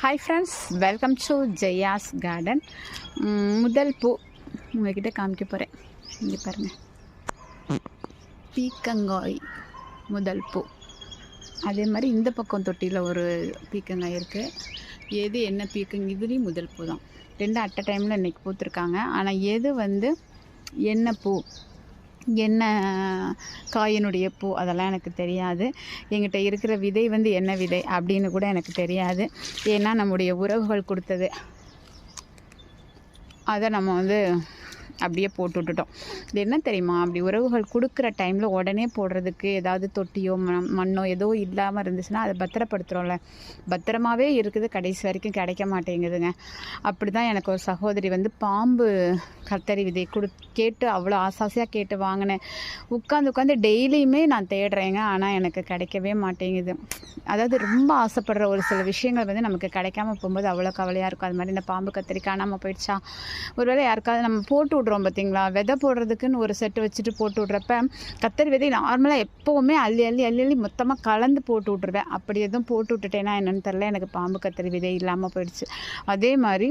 Hi friends welcome to Jaya's garden முதல் பூ உங்ககிட்ட காமிக்க போகிறேன் இங்கே பாருங்கள் பீக்கங்காய் முதல் பூ. அதே மாதிரி இந்த பக்கம் தொட்டியில் ஒரு பீக்கங்காய் இருக்குது எது என்ன பீக்கங் இதுலேயும் முதல் பூ தான். ரெண்டும் அட் டைமில் இன்றைக்கி பூத்துருக்காங்க. ஆனால் எது வந்து என்ன பூ? என்ன காயினுடைய பூ? அதெல்லாம் எனக்கு தெரியாது. எங்கிட்ட இருக்கிற விதை வந்து என்ன விதை அப்படின்னு கூட எனக்கு தெரியாது. ஏன்னா நம்முடைய உறவுகள் கொடுத்தது. அதை நம்ம வந்து அப்படியே போட்டு விட்டுட்டோம். இது என்ன தெரியுமா? அப்படி உறவுகள் கொடுக்குற டைமில் உடனே போடுறதுக்கு ஏதாவது தொட்டியோ மண் மண்ணோ ஏதோ இல்லாமல் இருந்துச்சுன்னா அதை பத்திரப்படுத்துகிறோம்ல பத்திரமாவே இருக்குது. கடைசி வரைக்கும் கிடைக்க மாட்டேங்குதுங்க. அப்படி தான் எனக்கு ஒரு சகோதரி வந்து பாம்பு கத்தரி விதை கொடு கேட்டு அவ்வளோ ஆசாசியாக கேட்டு வாங்கினேன். உட்காந்து உட்காந்து டெய்லியுமே நான் தேடுறேங்க. ஆனால் எனக்கு கிடைக்கவே மாட்டேங்குது. அதாவது ரொம்ப ஆசைப்படுற ஒரு சில விஷயங்கள் வந்து நமக்கு கிடைக்காம போகும்போது அவ்வளோ கவலையாக இருக்கும். அது மாதிரி இந்த பாம்பு கத்திரி காணாமல் போயிடுச்சா? ஒருவேளை யாருக்காவது நம்ம போட்டு போடுறோம் பார்த்தீங்களா விதை போடுறதுக்குன்னு ஒரு செட்டு வச்சுட்டு போட்டு விட்றப்ப கத்தரி விதை நார்மலாக எப்போவுமே அள்ளி அள்ளி அள்ளி அள்ளி மொத்தமாக கலந்து போட்டு விட்ருவேன் அப்படி எதுவும் போட்டு விட்டுட்டேன்னா என்னென்னு தெரில எனக்கு பாம்பு கத்தரி விதை இல்லாமல் போயிடுச்சு. அதே மாதிரி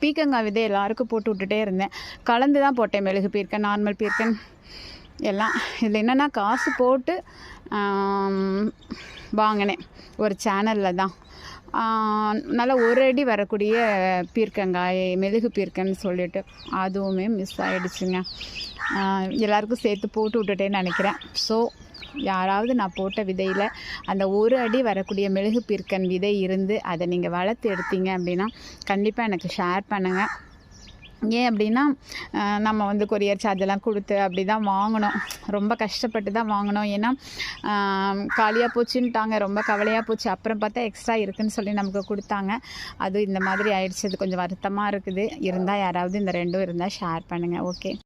பீக்கங்காய் விதை எல்லாருக்கும் போட்டு விட்டுட்டே இருந்தேன். கலந்து தான் போட்டேன். மெழுகு பீர்க்கன் நார்மல் பீர்க்கன் எல்லாம். இதில் என்னென்னா காசு போட்டு வாங்கினேன். ஒரு சேனலில் தான். நல்லா ஒரு அடி வரக்கூடிய பீர்க்கங்காய் மெழுகு பீர்க்கன்னு சொல்லிட்டு அதுவுமே மிஸ் ஆகிடுச்சுங்க எல்லாருக்கும் சேர்த்து போட்டு விட்டுட்டேன்னு நினைக்கிறேன். ஸோ யாராவது நான் போட்ட விதையில் அந்த ஒரு அடி வரக்கூடிய மெழுகு பீர்க்கன் விதை இருந்து அதை நீங்கள் வளர்த்து எடுத்தீங்க அப்படின்னா கண்டிப்பாக எனக்கு ஷேர் பண்ணுங்கள் ஏன் அப்படின்னா நம்ம வந்து கொரியர் சார்ஜெல்லாம் கொடுத்து அப்படி தான் வாங்கினோம் ரொம்ப கஷ்டப்பட்டு தான் வாங்கினோம் ஏன்னா காலியாக போச்சுன்ட்டாங்க ரொம்ப கவலையாக போச்சு. அப்புறம் பார்த்தா எக்ஸ்ட்ரா இருக்குதுன்னு சொல்லி நமக்கு கொடுத்தாங்க. அது இந்த மாதிரி ஆயிடுச்சு. அது கொஞ்சம் வருத்தமாக இருக்குது. இருந்தால் யாராவது இந்த ரெண்டும் இருந்தால் ஷேர் பண்ணுங்கள் ஓகே